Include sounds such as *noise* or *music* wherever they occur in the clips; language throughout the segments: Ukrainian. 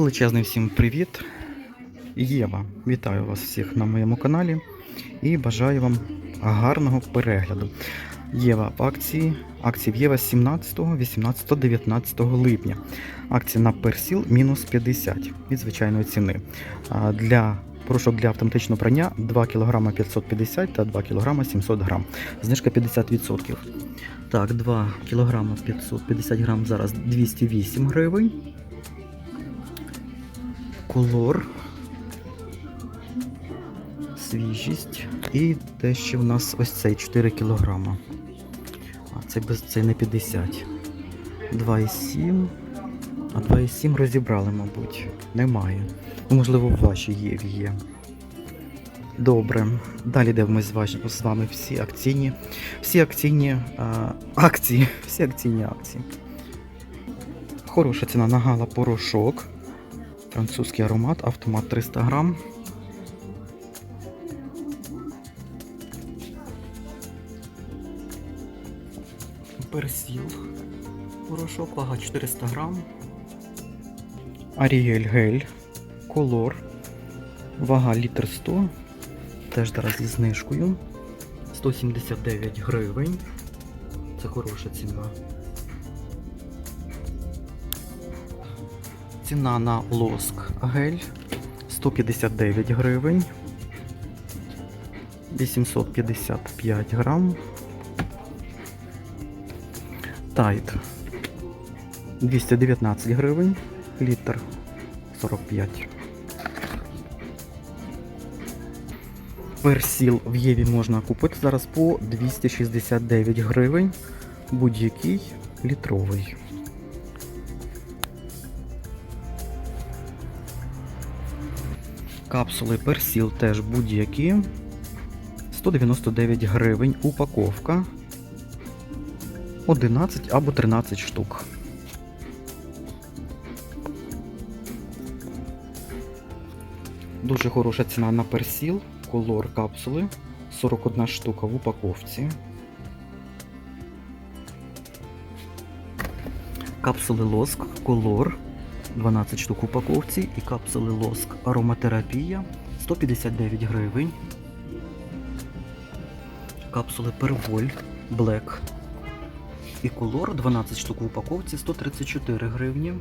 Величезний всім привіт! Єва, вітаю вас всіх на моєму каналі і бажаю вам гарного перегляду. Єва в акції. Акції в Єва 17, 18, 19 липня. Акція на персіл мінус 50 від звичайної ціни. Для порошок для автоматичного прання 2 кг 550 та 2 кг 700 г. Знижка 50%. Так, 2 кг 550 грам зараз 208 гривень. Колор. Свіжість. І те, що в нас ось цей 4 кілограма. А це це не 50. 2,7. А 2,7 розібрали, мабуть. Немає. Ну, можливо, в вашій є є. Добре. Далі дивимось з вами всі акційні. Всі акційні а, акції. Всі акційні акції. Хороша ціна на гала порошок. Французький аромат, автомат 300 грам. Персіл. Порошок, вага 400 грам. Аріель гель. Колор. Вага літр 100. Теж зараз зі знижкою. 179 гривень. Це хороша ціна. Ціна на лоск гель 159 гривень. 855 грам. Тайт 219 гривень. Літр 45. Персіл в Єві можна купити зараз по 269 гривень. Будь-який літровий. Капсули персіл теж будь-які. 199 гривень упаковка. 11 або 13 штук. Дуже хороша ціна на персіл. Колор капсули. 41 штука в упаковці. Капсули лоск, колор 12 штук упаковці і капсули лоск ароматерапія 159 гривень. Капсули Перволь Black і колор 12 штук в упаковці 134 гривні.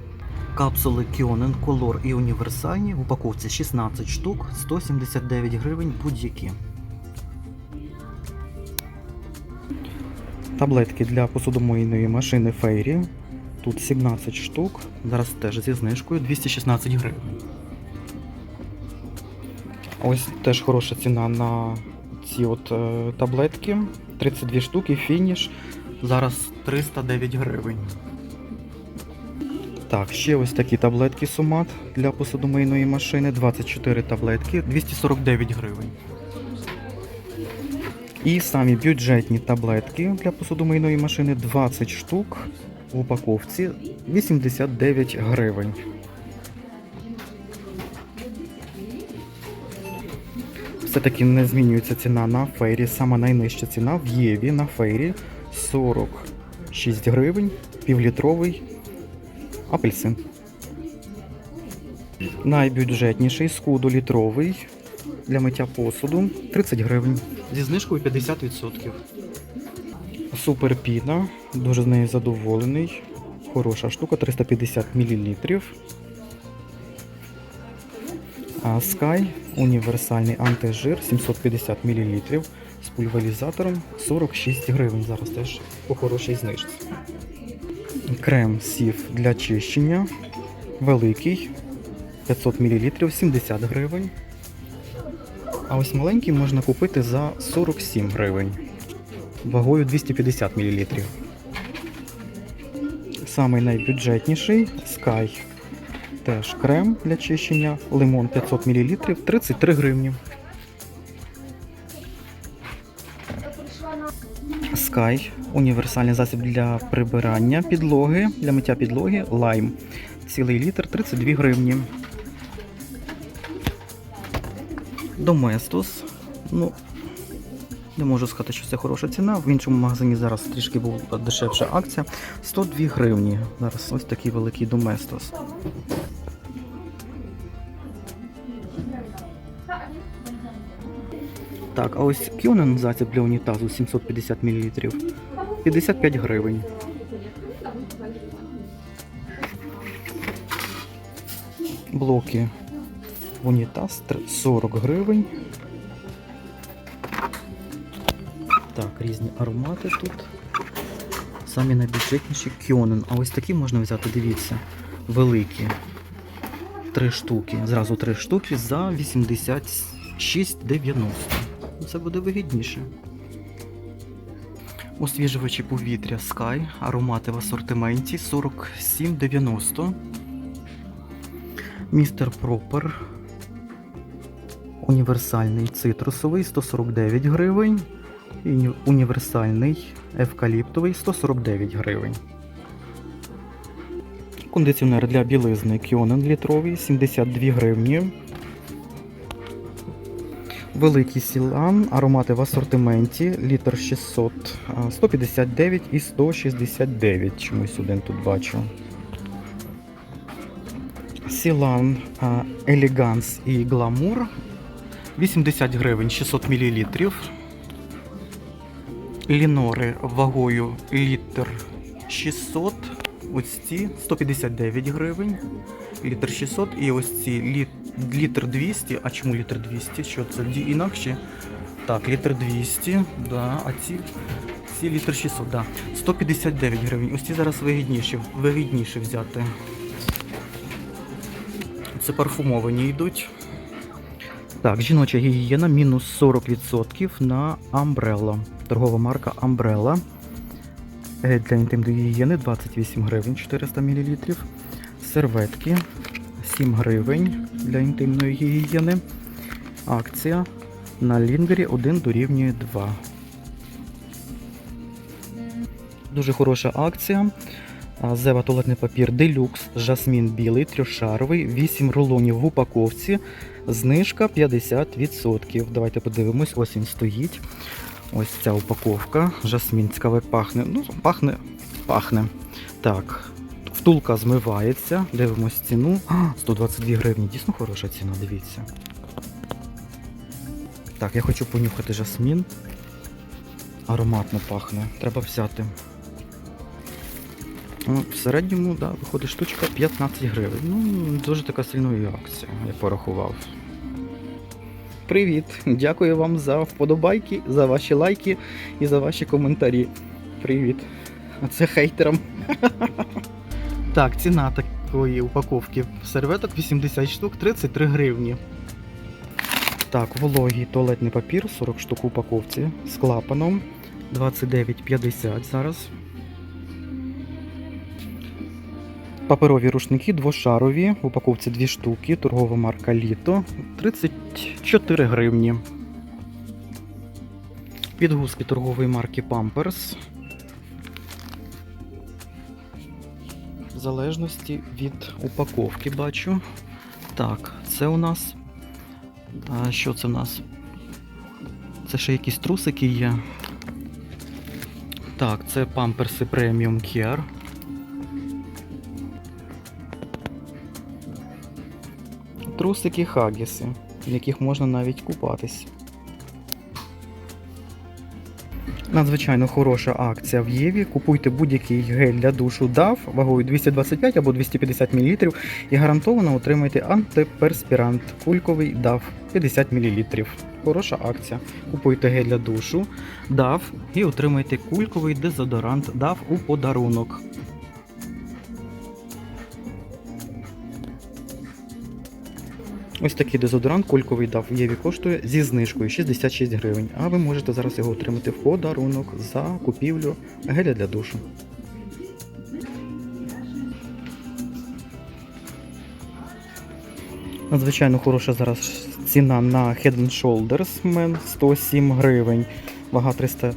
Капсули Кіонен Колор і універсальні в упаковці 16 штук 179 гривень будь-які. Таблетки для посудомийної машини Фейрі. Тут 17 штук. Зараз теж зі знижкою 216 гривень. Ось теж хороша ціна на ці от е, таблетки. 32 штуки, фініш. Зараз 309 гривень. Так, ще ось такі таблетки Сумат для посудомийної машини. 24 таблетки, 249 гривень. І самі бюджетні таблетки для посудомийної машини 20 штук в упаковці 89 гривень. Все-таки не змінюється ціна на фейрі. Сама найнижча ціна в Єві на фейрі 46 гривень, півлітровий апельсин. Найбюджетніший скуду літровий для миття посуду 30 гривень. Зі знижкою 50%. Супер піна, дуже з нею задоволений. Хороша штука, 350 мл. А Sky універсальний антижир 750 мл з пульверизатором 46 гривень. Зараз теж по хорошій знижці. Крем сів для чищення. Великий 500 мл 70 гривень. А ось маленький можна купити за 47 гривень. Вагою 250 мл. Самий найбюджетніший Sky. Теж крем для чищення. Лимон 500 мл 33 гривні. Sky універсальний засіб для прибирання підлоги, для миття підлоги, лайм. Цілий літр 32 гривні. Доместос. Ну, не можу сказати, що це хороша ціна. В іншому магазині зараз трішки була дешевша акція. 102 гривні. Зараз ось такий великий доместос. Так, а ось Кьонен засіб для унітазу 750 мл. 55 гривень. Блоки унітаз 40 гривень. Різні аромати тут. Самі найбюджетніші Кьонен. А ось такі можна взяти, дивіться, великі. Три штуки. Зразу три штуки за 86,90. Ну, Це буде вигідніше. Освіжувачі повітря Sky, аромати в асортименті 47,90. Містер Пропер. Універсальний цитрусовий 149 гривень. Універсальний евкаліптовий 149 гривень. Кондиціонер для білизни Кіонен літровий 72 гривні. Великий сілан, аромати в асортименті, літр 600, 159 і 169. Чомусь один тут бачу. Сілан а, Елеганс і Гламур 80 гривень 600 мл. Лінори вагою літр 600. Ось ці 159 гривень. Літр 600 і ось ці літ, літр 200. А чому літр 200? Що це інакше? Так, літр 200, да, а ці, ці літр 600, да. 159 гривень. Ось ці зараз вигідніше, вигідніше взяти. Це парфумовані йдуть. Так, жіноча гігієна мінус 40% на Umbrella. Торгова марка Umbrella. Гель для інтимної гігієни 28 гривень 400 мл. Серветки 7 гривень для інтимної гігієни. Акція на лінгері 1 дорівнює 2. Дуже хороша акція. Зева туалетний папір Делюкс, жасмін білий, трьошаровий, 8 рулонів в упаковці. Знижка 50%. Давайте подивимось, ось він стоїть. Ось ця упаковка. Жасмін цікаве пахне. Ну, пахне, пахне. Так. Втулка змивається. Дивимось ціну. А, 122 гривні. Дійсно хороша ціна, дивіться. Так, я хочу понюхати жасмін. Ароматно пахне. Треба взяти. Ну, в середньому, да, виходить штучка 15 гривень. Ну, дуже така сильна акція, я порахував. Привіт! Дякую вам за вподобайки, за ваші лайки і за ваші коментарі. Привіт. А це хейтерам. *laughs* Так, ціна такої упаковки серветок 80 штук 33 гривні. Так, вологий туалетний папір 40 штук в упаковці з клапаном 29,50 зараз. Паперові рушники двошарові, в упаковці 2 штуки, торгова марка Літо 34 гривні. Підгузки торгової марки Pampers. В залежності від упаковки бачу. Так, це у нас. А, що це у нас? Це ще якісь трусики є. Так, це памперси Premium Care. Трусики Хагіси, в яких можна навіть купатись. Надзвичайно хороша акція в Єві. Купуйте будь-який гель для душу DAF вагою 225 або 250 мл і гарантовано отримайте антиперспірант кульковий DAF 50 мл. Хороша акція. Купуйте гель для душу DAF і отримайте кульковий дезодорант DAF у подарунок. Ось такий дезодорант кульковий дав Єві коштує зі знижкою 66 гривень, а ви можете зараз його отримати в подарунок за купівлю геля для душу. Надзвичайно хороша зараз ціна на Head Shoulders Men 107 гривень, вага 300,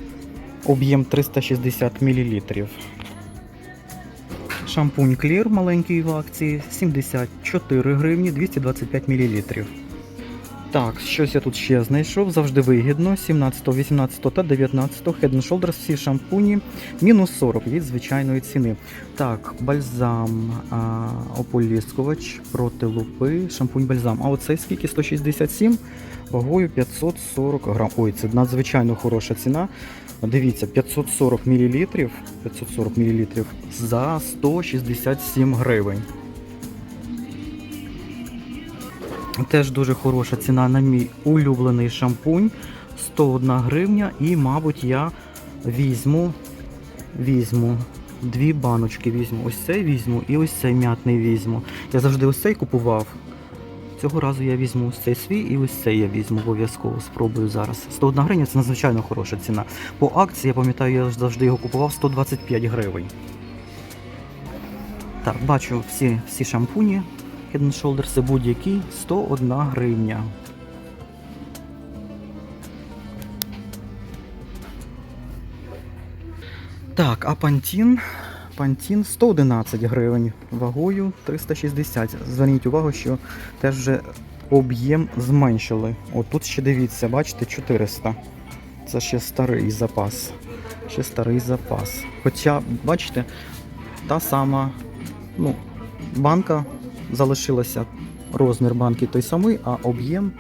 об'єм 360 мл. Шампунь Clear маленький в акції 74 гривні 225 мл. Так, щось я тут ще знайшов, завжди вигідно. 17, 18 та 19 Head Shoulders, всі шампуні, мінус 40 від звичайної ціни. Так, бальзам, а, ополіскувач проти лупи, шампунь бальзам. А оцей скільки? 167, вагою 540 грам. Ой, це надзвичайно хороша ціна. Дивіться, 540 мл, 540 мл за 167 гривень. Теж дуже хороша ціна на мій улюблений шампунь. 101 гривня. І, мабуть, я візьму, візьму дві баночки візьму. Ось цей візьму і ось цей м'ятний візьму. Я завжди ось цей купував. Цього разу я візьму цей свій і ось цей я візьму обов'язково. Спробую зараз. 101 гривня це надзвичайно хороша ціна. По акції, я пам'ятаю, я завжди його купував 125 гривень. Так, бачу всі, всі шампуні. Head Shoulders будь-який 101 гривня. Так, а пантін. Пантін 111 гривень, вагою 360. Зверніть увагу, що теж вже об'єм зменшили. От тут ще дивіться, бачите, 400. Це ще старий запас. Ще старий запас. Хоча, бачите, та сама ну, банка залишилася, розмір банки той самий, а об'єм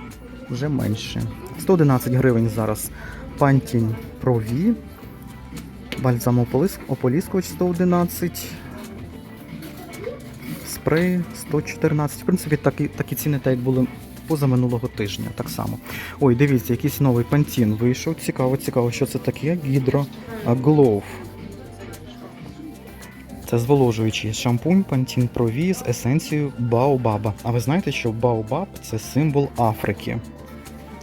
вже менше. 111 гривень зараз. Пантін Прові. Бальзам ополіскувач 111. Спрей 114. В принципі, такі, такі ціни, так як були позаминулого тижня. Так само. Ой, дивіться, якийсь новий пантін вийшов. Цікаво, цікаво, що це таке. Гідро Глов. Це зволожуючий шампунь Pro V з есенцією Баобаба. А ви знаєте, що Баобаб це символ Африки.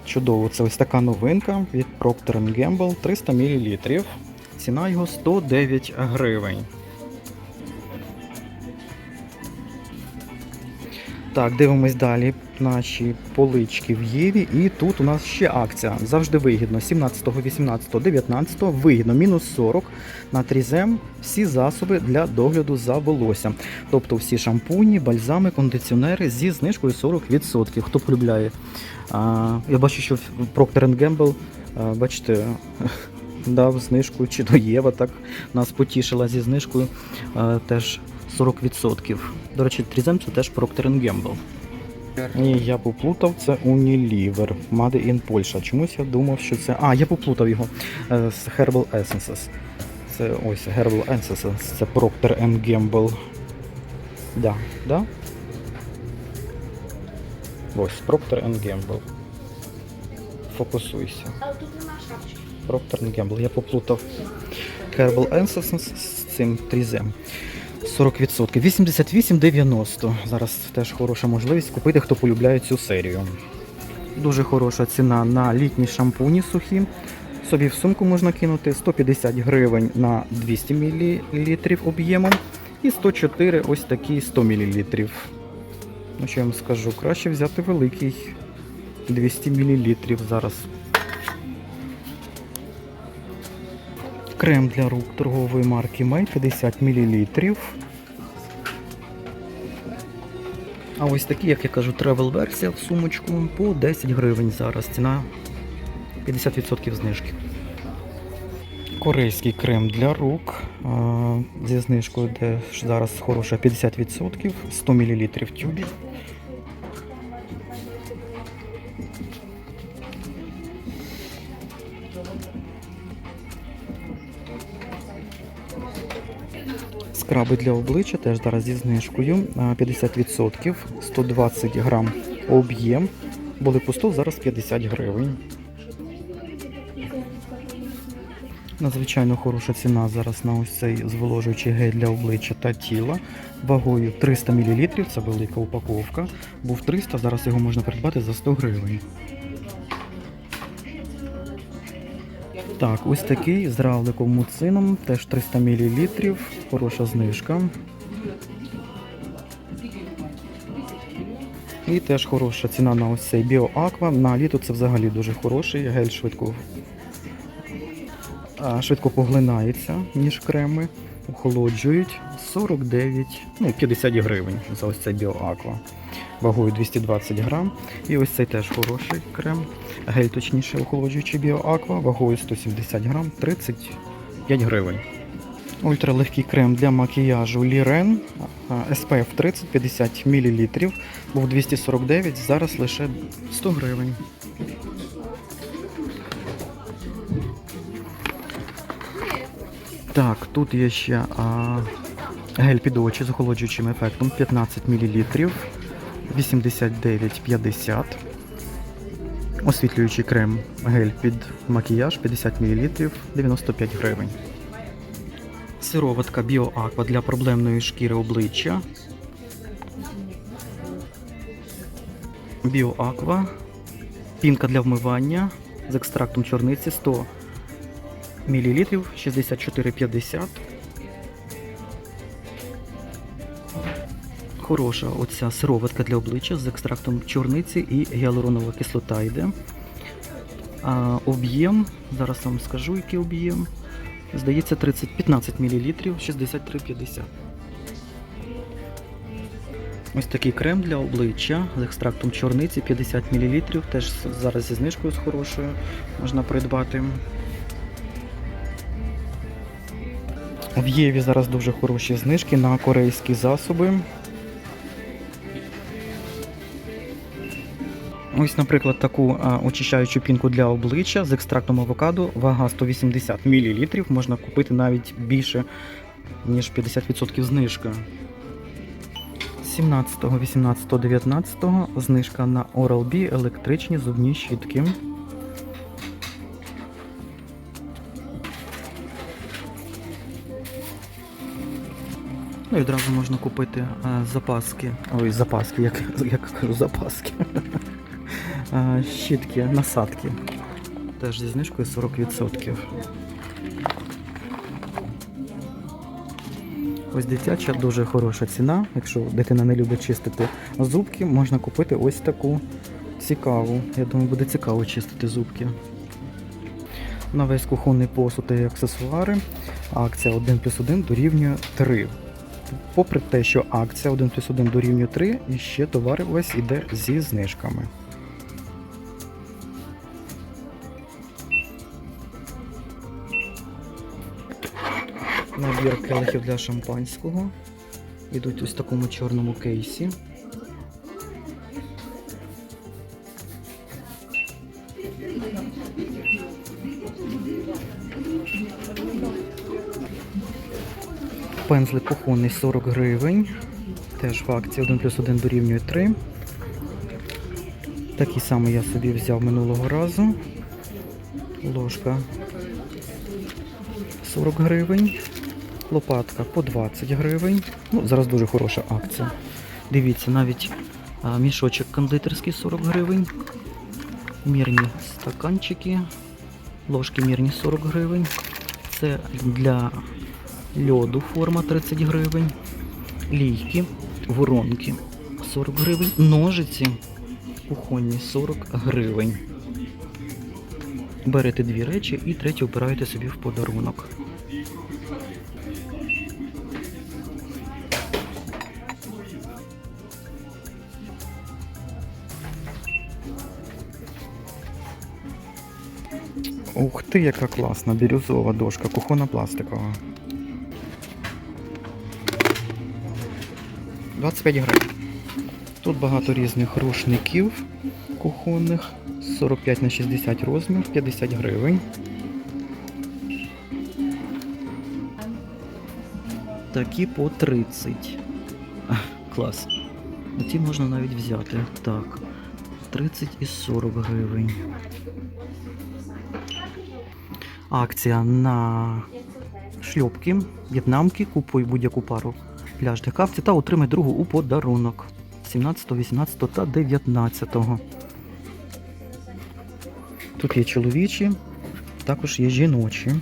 Чудово, це ось така новинка від Procter Gamble 300 мл. Ціна його 109 гривень. Так, дивимось далі наші полички в Єві. І тут у нас ще акція. Завжди вигідно. 17, 18, 19 вигідно. Мінус 40 на трізем всі засоби для догляду за волоссям. Тобто всі шампуні, бальзами, кондиціонери зі знижкою 40%. Хто полюбляє. А, я бачу, що Procter Gamble, бачите, дав знижку, чи то Єва так нас потішила зі знижкою а, теж 40%. До речі, трізем це теж Procter Gamble. Ні, я поплутав, це Unilever, Made in Pольща. Чомусь я думав, що це. А, я поплутав його е, з Herbal Essences. Це ось Herbal Essences, це Procter Gamble. Да, да? Ось, Procter Gamble. Фокусуйся. Procter Gamble. Я поплутав Herbal Essences з цим трізем. 40%. 88,90. Зараз теж хороша можливість купити, хто полюбляє цю серію. Дуже хороша ціна на літні шампуні сухі. Собі в сумку можна кинути 150 гривень на 200 мл об'ємом і 104 ось такі 100 мл. Ну що я вам скажу, краще взяти великий 200 мл зараз. Крем для рук торгової марки May 50 мл. А ось такі, як я кажу, тревел версія в сумочку по 10 гривень зараз. Ціна 50% знижки. Корейський крем для рук зі знижкою, де зараз хороша 50%, 100 мл тюбі. Скраби для обличчя теж зараз зі знижкою 50%, 120 грам об'єм. Були по 100, зараз 50 гривень. Надзвичайно хороша ціна зараз на ось цей зволожуючий гель для обличчя та тіла. Вагою 300 мл, це велика упаковка. Був 300, зараз його можна придбати за 100 гривень. Так, ось такий з равликом муцином, теж 300 мл, хороша знижка. І теж хороша ціна на ось цей BioAqua. На літо це взагалі дуже хороший, гель швидко, швидко поглинається, ніж креми, охолоджують 49, ну 50 гривень за ось цей BioAqua. Вагою 220 грам. І ось цей теж хороший крем. Гель, точніше, охолоджуючий біоаква, вагою 170 грам, 35 гривень. Ультралегкий крем для макіяжу Лірен SPF 30-50 мл. Був 249, зараз лише 100 гривень. Так, тут є ще а, гель під очі з охолоджуючим ефектом 15 мл, 89,50. Освітлюючий крем гель під макіяж 50 мл, 95 гривень. Сироватка BioAqua для проблемної шкіри обличчя. BioAqua. Пінка для вмивання з екстрактом чорниці 100 мл 64,50. Хороша оця сироватка для обличчя з екстрактом чорниці і гіалуронова кислота йде. А, об'єм, зараз вам скажу, який об'єм. Здається, 30, 15 мл 63,50. Ось такий крем для обличчя з екстрактом чорниці 50 мл. Теж зараз зі знижкою з хорошою можна придбати. В Єві зараз дуже хороші знижки на корейські засоби. Ось, наприклад, таку а, очищаючу пінку для обличчя з екстрактом авокадо, вага 180 мл, можна купити навіть більше, ніж 50% знижка. 17, 18, 19 знижка на Oral-B електричні зубні щітки. Ну і одразу можна купити е, запаски. Ой, запаски, як, як кажу, запаски. Щітки, насадки. Теж зі знижкою 40%. Ось дитяча дуже хороша ціна. Якщо дитина не любить чистити зубки, можна купити ось таку цікаву. Я думаю, буде цікаво чистити зубки. На весь кухонний посуд і аксесуари. Акція 1 плюс 1 дорівнює 3. Попри те, що акція 1 плюс 1 дорівнює 3, і ще товар весь іде зі знижками. Набір келихів для шампанського. Ідуть ось в такому чорному кейсі. Пензлик кухонний 40 гривень. Теж в акції 1 плюс 1 дорівнює 3. Такий самий я собі взяв минулого разу. Ложка 40 гривень. Лопатка по 20 гривень. Ну, зараз дуже хороша акція. Дивіться, навіть а, мішочок кондитерський 40 гривень. Мірні стаканчики. Ложки мірні 40 гривень. Це для льоду форма 30 гривень. Лійки, воронки 40 гривень. Ножиці кухонні 40 гривень. Берете дві речі і третю обираєте собі в подарунок. Ух ти, яка класна бірюзова дошка, кухонна пластикова. 25 гривень. Тут багато різних рушників кухонних. 45 на 60 розмір, 50 гривень. Такі по 30. А, Клас. Ті можна навіть взяти. Так. 30 і 40 гривень. Акція на шльопки, в'єтнамки, купуй будь-яку пару пляжних капці та отримай другу у подарунок 17, 18 та 19. Тут є чоловічі, також є жіночі.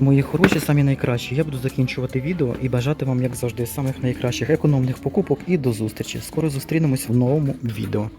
Мої хороші, самі найкращі. Я буду закінчувати відео і бажати вам, як завжди, самих найкращих економних покупок і до зустрічі. Скоро зустрінемось в новому відео.